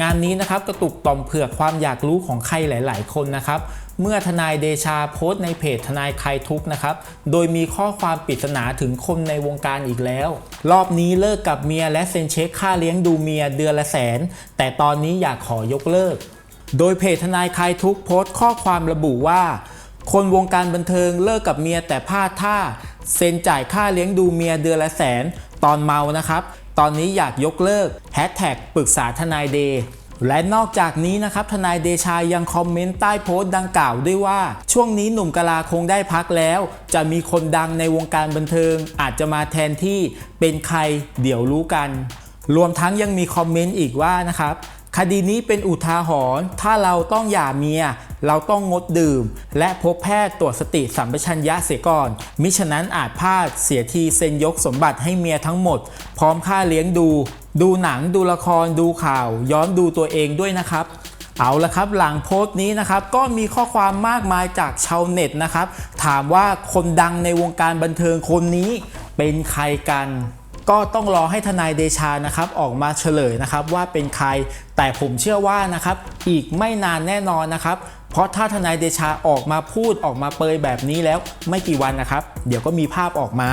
งานนี้นะครับกระตุกต่อมเผือกความอยากรู้ของใครหลาย ๆ คนนะครับเมื่อทนายเดชาโพสต์ในเพจทนายใครทุกนะครับ โดยมีข้อความปริศนาถึงคนในวงการอีกแล้ว รอบนี้เลิกกับเมียและเซ็นเช็คค่าเลี้ยงดูเมียเดือนละแสน แต่ตอนนี้อยากขอยกเลิก โดยเพจทนายใคลายทุกโพสต์ข้อความระบุว่า คนวงการบันเทิงเลิกกับเมียแต่พลาดท่า เซ็นจ่ายค่าเลี้ยงดูเมียเดือนละแสน ตอนเมานะครับ ตอนนี้อยากยกเลิกแฮชแท็กปรึกษาทนายเดย์และนอกจากนี้นะครับทนายเดชายังคอมเมนต์ใต้โพสต์ดังกล่าวด้วยว่า ช่วงนี้หนุ่มกะลาคงได้พักแล้ว จะมีคนดังในวงการบันเทิง อาจจะมาแทนที่เป็นใครเดี๋ยวรู้กัน รวมทั้งยังมีคอมเมนต์อีกว่านะครับ คดีนี้เป็นอุทาหรณ์ถ้าเราต้องหย่าเมีย เราต้องงดดื่ม และพบแพทย์ตรวจสติสัมปชัญญะเสียก่อน มิฉะนั้นอาจพลาดเสียทีเซ็นยกสมบัติให้เมียทั้งหมด พร้อมค่าเลี้ยงดู ดูหนังดูละครดูข่าว ย้อนดูตัวเองด้วยนะครับเอาละครับหลังโพสต์นี้นะครับก็มีข้อความมากมายจากชาวเน็ตนะครับ ถามว่าคนดังในวงการบันเทิงคนนี้เป็นใครกัน ก็ต้องรอให้ทนายเดชานะครับ ออกมาเฉลยนะครับว่าเป็นใคร แต่ผมเชื่อว่านะครับ อีกไม่นานแน่นอนนะครับ เพราะถ้าทนายเดชาออกมาพูดออกมาเปยแบบนี้แล้วไม่กี่วันนะครับ เดี๋ยวก็มีภาพออกมา